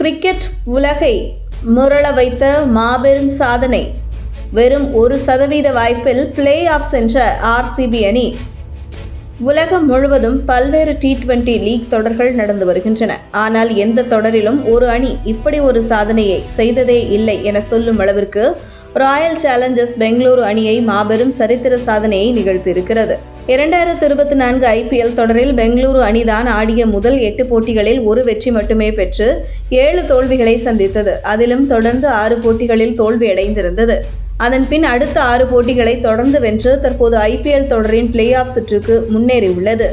Cricket உலகை முரள வைத்த மாபெரும் சாதனை. வெறும் ஒரு சதவீத வாய்ப்பில் பிளே ஆஃப் சென்ற ஆர்சிபி அணி உலகம் முழுவதும் பல்வேறு டி டுவெண்டி லீக் தொடர்கள் நடந்து வருகின்றன. ஆனால் எந்த தொடரிலும் ஒரு அணி இப்படி ஒரு சாதனையை செய்ததே இல்லை என சொல்லும் அளவிற்கு ராயல் சேலஞ்சர்ஸ் பெங்களூரு அணியை மாபெரும் சரித்திர சாதனையை நிகழ்த்தியிருக்கிறது. இரண்டாயிரத்து இருபத்தி நான்கு ஐபிஎல் தொடரில் பெங்களூரு அணிதான் ஆடிய முதல் எட்டு போட்டிகளில் ஒரு வெற்றி மட்டுமே பெற்று ஏழு தோல்விகளை சந்தித்தது. அதிலும் தொடர்ந்து ஆறு போட்டிகளில் தோல்வியடைந்திருந்தது அதன் பின் அடுத்த ஆறு போட்டிகளை தொடர்ந்து வென்று தற்போது ஐபிஎல் தொடரின் பிளே ஆஃப் சுற்றுக்கு முன்னேறியுள்ளது.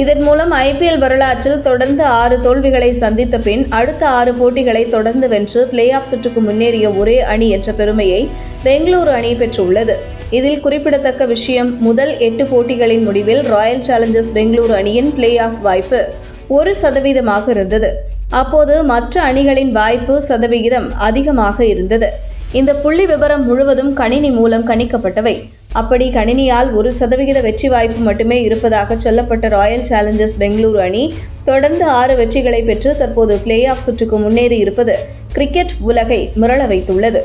இதன் மூலம் ஐபிஎல் வரலாற்றில் தொடர்ந்து ஆறு தோல்விகளை சந்தித்த பின் அடுத்த ஆறு போட்டிகளை தொடர்ந்து வென்று பிளே ஆஃப் சுற்றுக்கு முன்னேறிய ஒரே அணி என்ற பெருமையை பெங்களூரு அணி பெற்றுள்ளது. இதில் குறிப்பிடத்தக்க விஷயம் முதல் எட்டு போட்டிகளின் முடிவில் ராயல் சேலஞ்சர்ஸ் பெங்களூரு அணியின் பிளே ஆஃப் வாய்ப்பு ஒரு சதவீதமாக இருந்தது. அப்போது மற்ற அணிகளின் வாய்ப்பு சதவிகிதம் அதிகமாக இருந்தது. இந்த புள்ளி விவரம் முழுவதும் கணினி மூலம் கணிக்கப்பட்டவை. அப்படி கணினியால் ஒரு சதவிகித வெற்றி வாய்ப்பு மட்டுமே இருப்பதாக சொல்லப்பட்ட ராயல் சேலஞ்சர்ஸ் பெங்களூரு அணி தொடர்ந்து ஆறு வெற்றிகளை பெற்று தற்போது பிளே ஆஃப் சுற்றுக்கு முன்னேறி இருப்பது கிரிக்கெட் உலகை மிரள வைத்துள்ளது.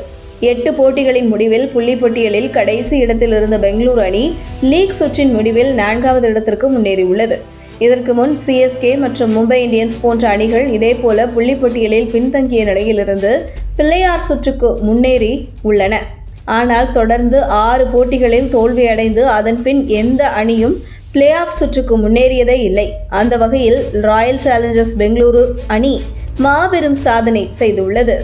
எட்டு போட்டிகளின் முடிவில் புள்ளி பட்டியலில் கடைசி இடத்தில் இருந்த பெங்களூரு அணி லீக் சுற்றின் முடிவில் நான்காவது இடத்திற்கு முன்னேறியுள்ளது. இதற்கு முன் சிஎஸ்கே மற்றும் மும்பை இந்தியன்ஸ் போன்ற அணிகள் இதேபோல புள்ளிப்பட்டியலில் பின்தங்கிய நிலையிலிருந்து பிள்ளையார் சுற்றுக்கு முன்னேறி உள்ளன. ஆனால் தொடர்ந்து ஆறு போட்டிகளில் தோல்வியடைந்து அதன் பின் எந்த அணியும் பிளே ஆஃப் சுற்றுக்கு முன்னேறியதே இல்லை. அந்த வகையில் ராயல் சேலஞ்சர்ஸ் பெங்களூரு அணி மாபெரும் சாதனை செய்துள்ளது.